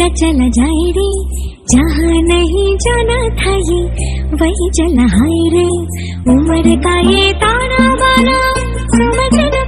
उड़ चला जाए रे। जहाँ नहीं जाना था ये, वही चला हाय रे। उम्र का ये ताना बाना समझ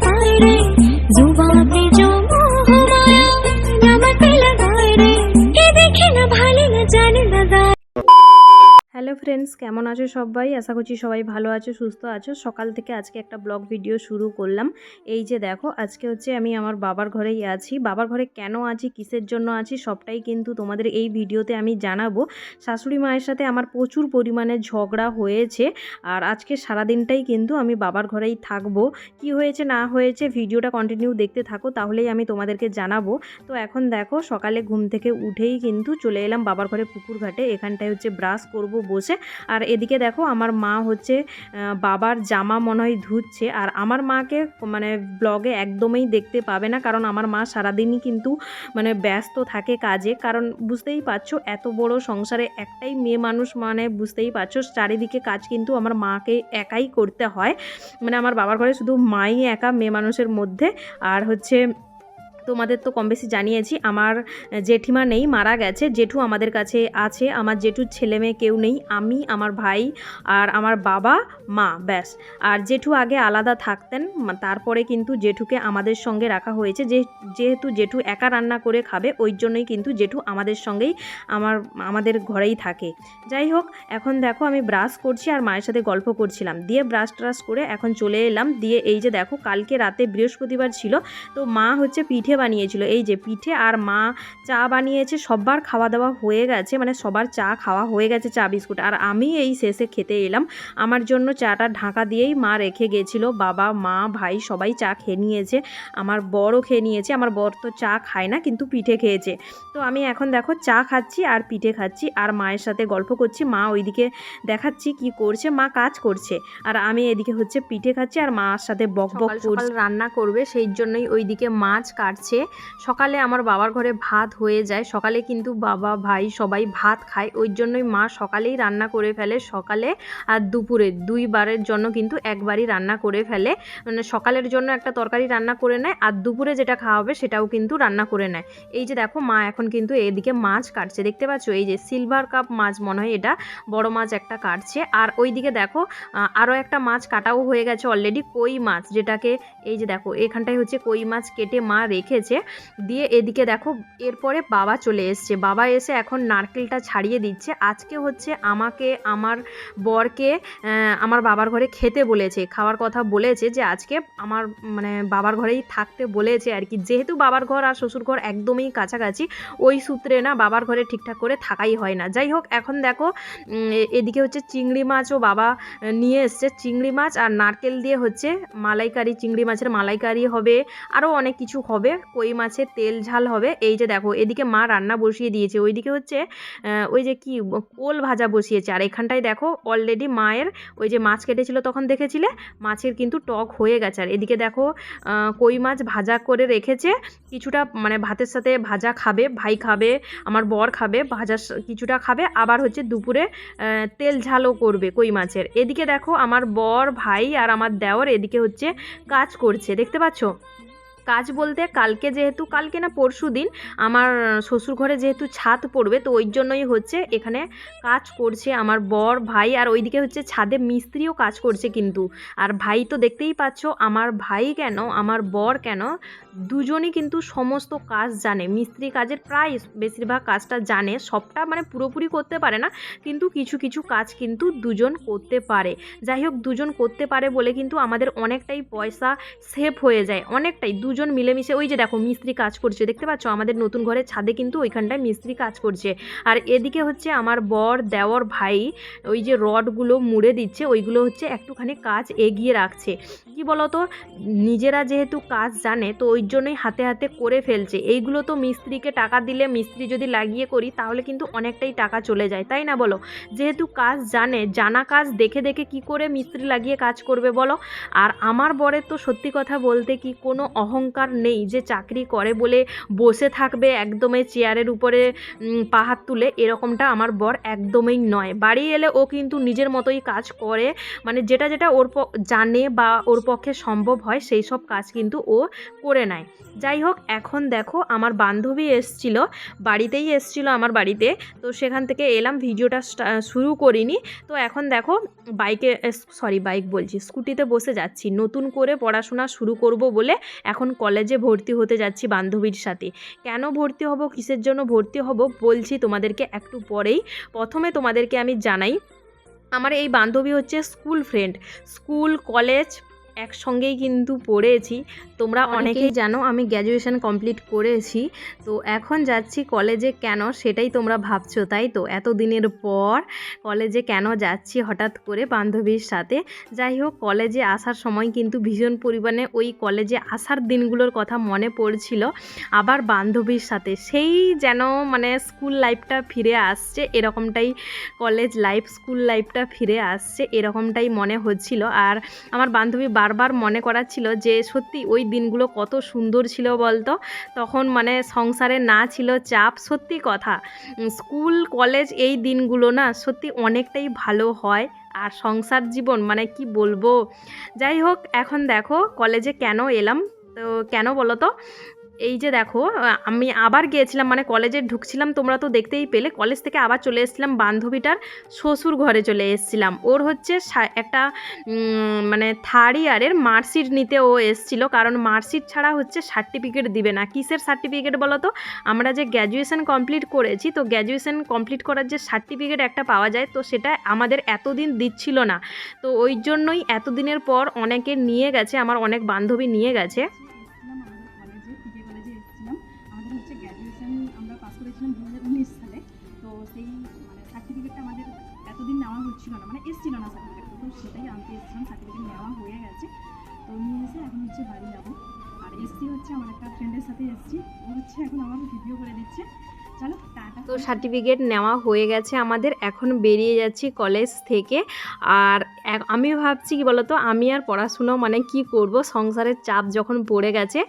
কেমন আছো সবাই? আশা করছি সবাই ভালো আছো, সুস্থ আছো। সকাল থেকে আজকে একটা ব্লগ ভিডিও শুরু করলাম। এই যে দেখো, আজকে হচ্ছে আমি আমার বাবার ঘরেই আছি। বাবার ঘরে কেন আছি, কিসের জন্য আছি, সবটাই কিন্তু তোমাদের এই ভিডিওতে আমি জানাব। শাশুড়ি মায়ের সাথে আমার প্রচুর পরিমাণে ঝগড়া হয়েছে আর আজকে সারাদিনটাই কিন্তু আমি বাবার ঘরেই থাকব। কি হয়েছে, না হয়েছে, ভিডিওটা কন্টিনিউ দেখতে থাকো, তাহলেই আমি তোমাদেরকে জানাব। তো এখন দেখো, সকালে ঘুম থেকে উঠেই কিন্তু চলে এলাম বাবার ঘরে পুকুর ঘাটে। এখানটায় হচ্ছে ব্রাশ করব বসে। আর এদিকে দেখো আমার মা হচ্ছে বাবার জামা মনে হয় ধুচ্ছে। আর আমার মাকে মানে ব্লগে একদমই দেখতে পাবে না, কারণ আমার মা সারাদিনই কিন্তু মানে ব্যস্ত থাকে কাজে। কারণ বুঝতেই পারছ, এত বড় সংসারে একটাই মেয়ে মানুষ মানে বুঝতেই পারছ, চারিদিকে কাজ কিন্তু আমার মাকে একাই করতে হয়। মানে আমার বাবার ঘরে শুধু মাই একা মেয়ে মানুষের মধ্যে। আর হচ্ছে তোমাদের তো কম বেশি জানিয়েছি, আমার জেঠিমা নেই, মারা গেছে, জেঠু আমাদের কাছে আছে, আমার জেঠুর ছেলে মেয়ে কেউ নেই, আমি, আমার ভাই আর আমার বাবা, মা, ব্যাস। আর জেঠু আগে আলাদা থাকতেন তারপরে কিন্তু জেঠুকে আমাদের সঙ্গে রাখা হয়েছে, যে, যেহেতু জেঠু একা রান্না করে খাবে, ওই জন্যই কিন্তু জেঠু আমাদের সঙ্গেই আমার, আমাদের ঘরেই থাকে। যাই হোক, এখন দেখো আমি ব্রাশ করছি আর মায়ের সাথে গল্প করছিলাম। দিয়ে ব্রাশ ট্রাশ করে এখন চলে এলাম, দিয়ে এই যে দেখো, কালকে রাতে বৃহস্পতিবার ছিল, তো মা হচ্ছে পিঠে বানিয়েছিল। এই যে পিঠে আর মা চা বানিয়েছে সবার খাওয়া দাওয়া হয়ে গেছে মানে সবার চা খাওয়া হয়ে গেছে চা বিস্কুট। আর আমি এই শেষে খেতে এলাম। আমার জন্য চাটা ঢাকা দিয়েই মা রেখে গেছিল। বাবা মা ভাই সবাই চা খেয়ে নিয়েছে। আমার বড়ও খেয়ে নিয়েছে। আমার বর তো চা খায় না কিন্তু পিঠে খেয়েছে। তো আমি এখন দেখো চা খাচ্ছি আর পিঠে খাচ্ছি আর মায়ের সাথে গল্প করছি। মা ওইদিকে দেখাচ্ছি কি করছে। মা কাজ করছে। আর আমি এদিকে হচ্ছে পিঠে খাচ্ছি আর মার সাথে বক বক রান্না করবে সেই জন্যই ওইদিকে মাছ কাটছে। সকালে আমার বাবার ঘরে ভাত হয়ে যায়। সকালে কিন্তু বাবা, ভাই সবাই ভাত খায়। ওই জন্যই মা সকালেই রান্না করে ফেলে। সকালে আর দুপুরে দুইবারের জন্য কিন্তু একবারই রান্না করে ফেলে। মানে সকালের জন্য একটা তরকারি রান্না করে নেয় আর দুপুরে যেটা খাওয়া হবে সেটাও কিন্তু রান্না করে নেয়। এই যে দেখো মা এখন কিন্তু এদিকে মাছ কাটছে। দেখতে পাচ্ছ? এই যে সিলভার কাপ মাছ মনে হয় এটা। বড় মাছ একটা কাটছে। আর ওইদিকে দেখো আরও একটা মাছ কাটাও হয়ে গেছে অলরেডি কই মাছ? যেটাকে, এই যে দেখো, এখানটায় হচ্ছে কই মাছ কেটে মা রেখেছে। দিয়ে এদিকে দেখো, এরপরে বাবা চলে এসছে। বাবা এসে এখন নারকেলটা ছাড়িয়ে দিচ্ছে। আজকে হচ্ছে আমাকে, আমার বরকে আমার বাবার ঘরে খেতে বলেছে। খাওয়ার কথা বলেছে যে, আজকে আমার মানে বাবার ঘরেই থাকতে বলেছে আর কি। যেহেতু বাবার ঘর আর শ্বশুর ঘর একদমই কাছাকাছি, ওই সূত্রে না বাবার ঘরে ঠিকঠাক করে থাকাই হয় না। যাই হোক, এখন দেখো এদিকে হচ্ছে চিংড়ি মাছও বাবা নিয়ে এসছে। চিংড়ি মাছ আর নারকেল দিয়ে হচ্ছে মালাইকারি, চিংড়ি মাছের মালাইকারি হবে, আরও অনেক কিছু হবে। কই মাছের তেল ঝাল হবে। এই যে দেখো, এদিকে মা রান্না বসিয়ে দিয়েছে। ওইদিকে হচ্ছে ওই যে কি, কোল ভাজা বসিয়েছে। আর এখানটায় দেখো অলরেডি মায়ের ওই যে মাছ কেটেছিল তখন দেখেছিলে? মাছের কিন্তু টক হয়ে গেছে। আর এদিকে দেখো কই মাছ ভাজা করে রেখেছে। কিছুটা মানে ভাতের সাথে ভাজা খাবে, ভাই খাবে, আমার বর খাবে, ভাজা কিছুটা খাবে। আবার হচ্ছে দুপুরে তেল ঝালও করবে কই মাছের। এদিকে দেখো, আমার বর, ভাই আর আমার দেওর এদিকে হচ্ছে কাজ করছে। দেখতে পাচ্ছো? কাজ বলতে কালকে যেহেতু, কালকে না পরশু দিন আমার শ্বশুর ঘরে যেহেতু ছাদ পড়বে, তো ওই জন্যই হচ্ছে এখানে কাজ করছে আমার বর, ভাই আর ওইদিকে হচ্ছে ছাদে মিস্ত্রিও কাজ করছে কিন্তু। আর ভাই তো দেখতেই পাচ্ছ, আমার ভাই কেন, আমার বর কেন, দুজনই কিন্তু সমস্ত কাজ জানে। মিস্ত্রি কাজের প্রায় বেশিরভাগ কাজটা জানে, সবটা মানে পুরোপুরি করতে পারে না, কিন্তু কিছু কিছু কাজ কিন্তু দুজন করতে পারে। যাই হোক, দুজন করতে পারে বলে কিন্তু আমাদের অনেকটাই পয়সা সেভ হয়ে যায়, অনেকটাই। দুজন মিলেমিশে ওই যে দেখো মিস্ত্রি কাজ করছে, দেখতে পাচ্ছ? আমাদের নতুন ঘরের ছাদে কিন্তু ওইখানটায় মিস্ত্রি কাজ করছে। আর এদিকে হচ্ছে আমার বর, দেওর ভাই, ওই যে রডগুলো মুড়ে দিচ্ছে, ওইগুলো হচ্ছে একটুখানি কাজ এগিয়ে রাখছে। কি বলতো? নিজেরা যেহেতু কাজ জানে, তো ওই জন্যই হাতে হাতে করে ফেলছে। এইগুলো তো মিস্ত্রিকে টাকা দিলে মিস্ত্রি যদি লাগিয়ে করি, তাহলে কিন্তু অনেকটাই টাকা চলে যায়, তাই না বলো? যেহেতু কাজ জানে, জানা কাজ দেখে দেখে কি করে মিস্ত্রি লাগিয়ে কাজ করবে বলো? আর আমার বরের তো সত্যি কথা বলতে কি কোনো অহং অহংকার নেই যে চাকরি করে বলে বসে থাকবে একদমই চেয়ারের উপরে উম, পা হাত তুলে এরকমটা আমার বর একদমই নয়। বাড়ি এলে ও কিন্তু নিজের মতোই কাজ করে মানে যেটা যেটা ওর জানে বা ওর পক্ষে সম্ভব হয় সেই সব কাজ কিন্তু ও করে নেয়। যাই হোক এখন দেখো আমার বান্ধবী এসছিল বাড়িতেই এসছিল আমার বাড়িতে তো সেখান থেকে এলাম ভিডিওটা শুরু করিনি। তো এখন দেখো বাইকে সরি বাইক বলছি স্কুটিতে বসে যাচ্ছি নতুন করে পড়াশোনা শুরু করব বলে এখন কলেজে ভর্তি হতে যাচ্ছি বান্ধবীর সাথে। কেন ভর্তি হব, কিসের জন্য ভর্তি হব বলছি তোমাদেরকে একটু পরেই। প্রথমে তোমাদেরকে আমি জানাই, আমার এই বান্ধবী হচ্ছে স্কুল ফ্রেন্ড স্কুল কলেজ একসঙ্গেই কিন্তু পড়েছি। তোমরা অনেকেই জানো আমি গ্র্যাজুয়েশন কমপ্লিট করেছি। তো এখন যাচ্ছি কলেজে কেন সেটাই তোমরা ভাবছ তাই তো? এত দিনের পর কলেজে কেন যাচ্ছি হঠাৎ করে বান্ধবীর সাথে? যাই হোক কলেজে আসার সময় কিন্তু ভীষণ পরিমাণে ওই কলেজে আসার দিনগুলোর কথা মনে পড়ছিল। আবার বান্ধবীর সাথে সেই যেন মানে স্কুল লাইফটা ফিরে আসছে এরকমটাই কলেজ লাইফ স্কুল লাইফটা ফিরে আসছে এরকমটাই মনে হচ্ছিল। আর আমার বান্ধবী বারবার মনে করাচ্ছিল যে, সত্যি ওই দিনগুলো কত সুন্দর ছিল বলতো? তখন মানে সংসারে না ছিল চাপ, সত্যি কথা। স্কুল, কলেজ এই দিনগুলো না সত্যি অনেকটাই ভালো হয়। আর সংসার জীবন মানে কি বলব? যাই হোক, এখন দেখো কলেজে কেন এলাম? তো কেন বলো তো এই যে দেখো আমি আবার গিয়েছিলাম মানে কলেজে ঢুকছিলাম, তোমরা তো দেখতেই পেলে। কলেজ থেকে আবার চলে এসেছিলাম, বান্ধবীটার শ্বশুর ঘরে চলে এসেছিলাম। ওর হচ্ছে একটা মানে থার্ড ইয়ারের মার্কশিট নিতে ও এসছিল। কারণ মার্কশিট ছাড়া হচ্ছে সার্টিফিকেট দিবে না। কিসের সার্টিফিকেট বলো তো? আমরা যে গ্র্যাজুয়েশন কমপ্লিট করেছি, তো গ্র্যাজুয়েশন কমপ্লিট করার যে সার্টিফিকেট একটা পাওয়া যায়, তো সেটা আমাদের এতদিন দিচ্ছিল না। তো ওই জন্যই এতদিনের পর অনেকে নিয়ে গেছে, আমার অনেক বান্ধবী নিয়ে গেছে। আমরা পাস করেছিলাম দু হাজার উনিশ সালে। তো সেই মানে সার্টিফিকেটটা আমাদের এতদিন নেওয়া হচ্ছিল না মানে এসেছিল না সার্টিফিকেট তো সেটাই আনতে এসেছিলাম সার্টিফিকেট নেওয়া হয়ে গেছে। তো নিয়ে এসে এখন হচ্ছে বাড়ি যাব। আর এসছি হচ্ছে, আমার একটা ফ্রেন্ডের সাথে এসছি, ও হচ্ছে এখন আমার ভিডিও করে দিচ্ছে। চলো তো সার্টিফিকেট নেওয়া হয়ে গেছে আমাদের এখন বেরিয়ে যাচ্ছি কলেজ থেকে। আর আমি ভাবছি কি বলতো আমি আর পড়াশুনো মানে কি করব? সংসারের চাপ যখন পড়ে গেছে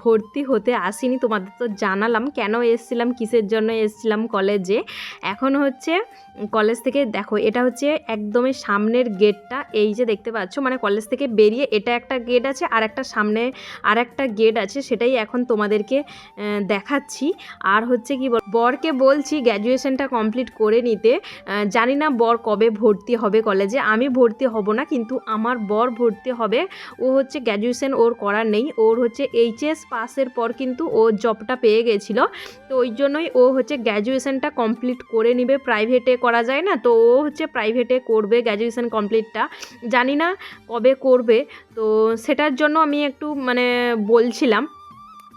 ভর্তি হতে আসিনি তোমাদের তো জানালাম কেন এসছিলাম কিসের জন্য এসছিলাম কলেজে এখন হচ্ছে কলেজ থেকে দেখো, এটা হচ্ছে একদমই সামনের গেটটা। এই যে দেখতে পাচ্ছ মানে কলেজ থেকে বেরিয়ে এটা একটা গেট আছে, আর একটা সামনে আর একটা গেট আছে, সেটাই এখন তোমাদেরকে দেখাচ্ছি। আর হচ্ছে কি বরকে বলছি গ্র্যাজুয়েশনটা কমপ্লিট করে নিতে। জানি না বর কবে ভর্তি হবে কলেজে, আমি ভর্তি হব না, কিন্তু আমার বর ভর্তি হবে। ও হচ্ছে গ্র্যাজুয়েশন ওর করার নেই, ওর হচ্ছে এইচএস পাসের পর কিন্তু ও জবটা পেয়ে গেছিল। তো ওই জন্যই ও হচ্ছে গ্র্যাজুয়েশনটা কমপ্লিট করে নিবে, প্রাইভেটে করা যায় না? তো ও হচ্ছে প্রাইভেটে করবে গ্র্যাজুয়েশন কমপ্লিটটা জানি না কবে করবে। তো সেটার জন্য আমি একটু মানে বলছিলাম।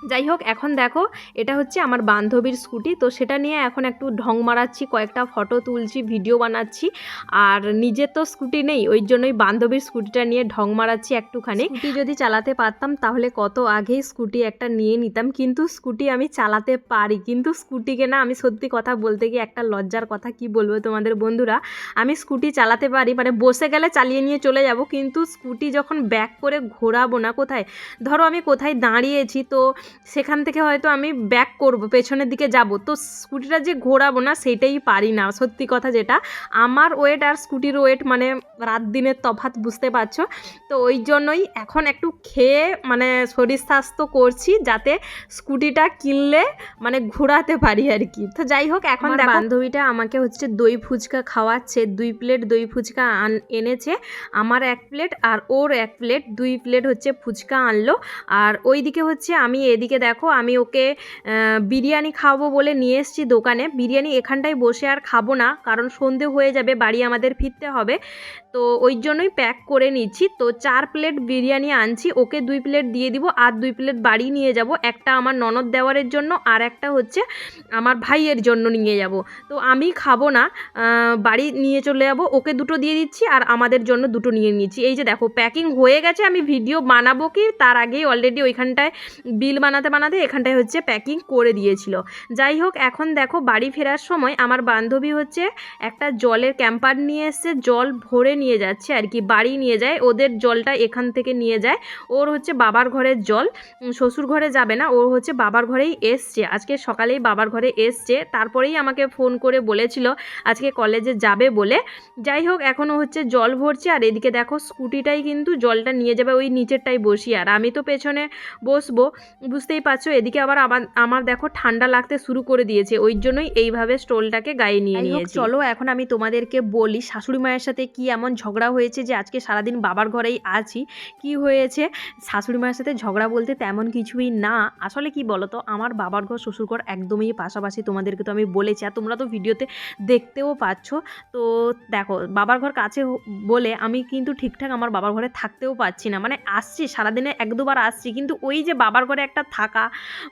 যাই হোক, এখন দেখো, এটা হচ্ছে আমার বান্ধবীর স্কুটি। তো সেটা নিয়ে এখন একটু ঢং মারাচ্ছি, কয়েকটা ফটো তুলছি, ভিডিও বানাচ্ছি। আর নিজের তো স্কুটি নেই, ওই জন্যই বান্ধবীর স্কুটিটা নিয়ে ঢং মারাচ্ছি একটুখানি। স্কুটি যদি চালাতে পারতাম, তাহলে কত আগেই স্কুটি একটা নিয়ে নিতাম। কিন্তু স্কুটি আমি চালাতে পারি, কিন্তু স্কুটিকে না আমি সত্যি কথা বলতে গিয়ে একটা লজ্জার কথা কি বলব তোমাদের বন্ধুরা? আমি স্কুটি চালাতে পারি মানে বসে গেলে চালিয়ে নিয়ে চলে যাব, কিন্তু স্কুটি যখন ব্যাক করে ঘোরাবো না কোথায়? ধরো আমি কোথায় দাঁড়িয়েছি, তো সেখান থেকে হয়তো আমি ব্যাক করব, পেছনের দিকে যাব। তো স্কুটিটা যে ঘোরাবো না, সেটাই পারি না। সত্যি কথা যেটা, আমার ওয়েট আর স্কুটির ওয়েট মানে রাত দিনের তফাৎ বুঝতে পারছ? তো ওই জন্যই এখন একটু খেয়ে মানে শরীর স্বাস্থ্য করছি যাতে স্কুটিটা কিনলে মানে ঘোরাতে পারি আর কি। তো যাই হোক এখন বান্ধবীটা আমাকে হচ্ছে দই ফুচকা খাওয়াচ্ছে দুই প্লেট দই ফুচকা আন এনেছে আমার এক প্লেট আর ওর এক প্লেট দুই প্লেট হচ্ছে ফুচকা আনলো। আর ওইদিকে হচ্ছে আমি এদিকে দেখো আমি ওকে বিরিয়ানি খাব বলে নিয়ে এসেছি দোকানে। বিরিয়ানি এখানটায় বসে আর খাব না কারণ সন্ধে হয়ে যাবে বাড়ি আমাদের ফিরতে হবে। তো ওই জন্যই প্যাক করে নিচ্ছি। তো চার প্লেট বিরিয়ানি আনছি, ওকে দুই প্লেট দিয়ে দিব, আর দুই প্লেট বাড়ি নিয়ে যাব। একটা আমার ননদ দেওয়ারের জন্য, আর একটা হচ্ছে আমার ভাইয়ের জন্য নিয়ে যাব। তো আমি খাব না বাড়ি নিয়ে চলে যাব, ওকে দুটো দিয়ে দিচ্ছি, আর আমাদের জন্য দুটো নিয়ে নিচ্ছি। এই যে দেখো প্যাকিং হয়ে গেছে, আমি ভিডিও বানাবো কি? তার আগেই অলরেডি ওইখানটায় বিল বানাতে বানাতে এখানটায় হচ্ছে প্যাকিং করে দিয়েছিল। যাই হোক, এখন দেখো, বাড়ি ফেরার সময় আমার বান্ধবী হচ্ছে একটা জলের ক্যাম্পার নিয়ে এসছে, জল ভরে নিয়ে যাচ্ছে আর কি বাড়ি নিয়ে যায় ওদের জলটা এখান থেকে নিয়ে যায়। ওর হচ্ছে বাবার ঘরের জল শ্বশুর ঘরে যাবে না ও হচ্ছে বাবার ঘরেই এসছে। আজকে সকালেই বাবার ঘরে এসছে তারপরেই আমাকে ফোন করে বলেছিল আজকে কলেজে যাবে বলে। যাই হোক এখনও হচ্ছে জল ভরছে আর এদিকে দেখো স্কুটিটাই কিন্তু জলটা নিয়ে যাবে ওই নিচেরটাই বসি আর আমি তো পেছনে বসবো বুঝতেই পারছ? এদিকে আবার আমার আমার দেখো ঠান্ডা লাগতে শুরু করে দিয়েছে ওই জন্যই এইভাবে স্টোলটাকে গায়ে নিয়ে নিয়েছি। চলো এখন আমি তোমাদেরকে বলি শাশুড়ি মায়ের সাথে কি এমন ঝগড়া হয়েছে যে আজকে সারাদিন বাবার ঘরেই আছি। কি হয়েছে? শাশুড়ি মায়ের সাথে ঝগড়া বলতে তেমন কিছুই না। আসলে কি বলো তো আমার বাবার ঘর শ্বশুর ঘর একদমই পাশাপাশি তোমাদেরকে তো আমি বলেছি আর তোমরা তো ভিডিওতে দেখতেও পাচ্ছ। তো দেখো, বাবার ঘর কাছে বলে আমি কিন্তু ঠিকঠাক আমার বাবার ঘরে থাকতেও পারছি না। মানে আসছি, সারাদিনে এক দুবার আসছি, কিন্তু ওই যে বাবার ঘরে একটা থাকা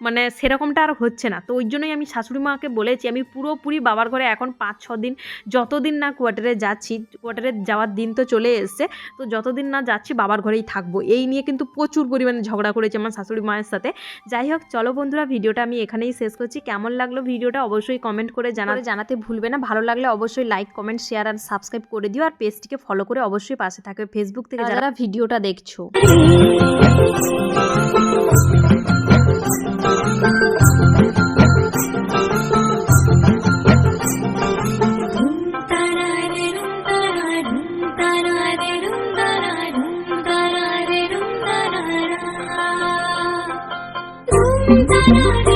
মানে সেরকমটা আর হচ্ছে না। তো ওই জন্যই আমি শাশুড়ি মাকে বলেছি, আমি পুরোপুরি বাবার ঘরে এখন পাঁচ, ছ দিন, যতদিন না কোয়ার্টারে যাচ্ছি, কোয়ার্টারে যাওয়ার দিন তো চলে এসছে। তো যতদিন না যাচ্ছি বাবার ঘরেই থাকব। এই নিয়ে কিন্তু প্রচুর পরিমাণে ঝগড়া করেছে আমার শাশুড়ি মায়ের সাথে। যাই হোক চলো বন্ধুরা ভিডিওটা আমি এখানেই শেষ করছি। কেমন লাগল ভিডিওটা অবশ্যই কমেন্ট করে জানাতে জানাতে ভুলবে না। ভালো লাগলে অবশ্যই লাইক কমেন্ট শেয়ার আর সাবস্ক্রাইব করে দিও। আর পেজটিকে ফলো করে অবশ্যই পাশে থাকবে ফেসবুক থেকে যারা ভিডিওটা দেখছ। 快乐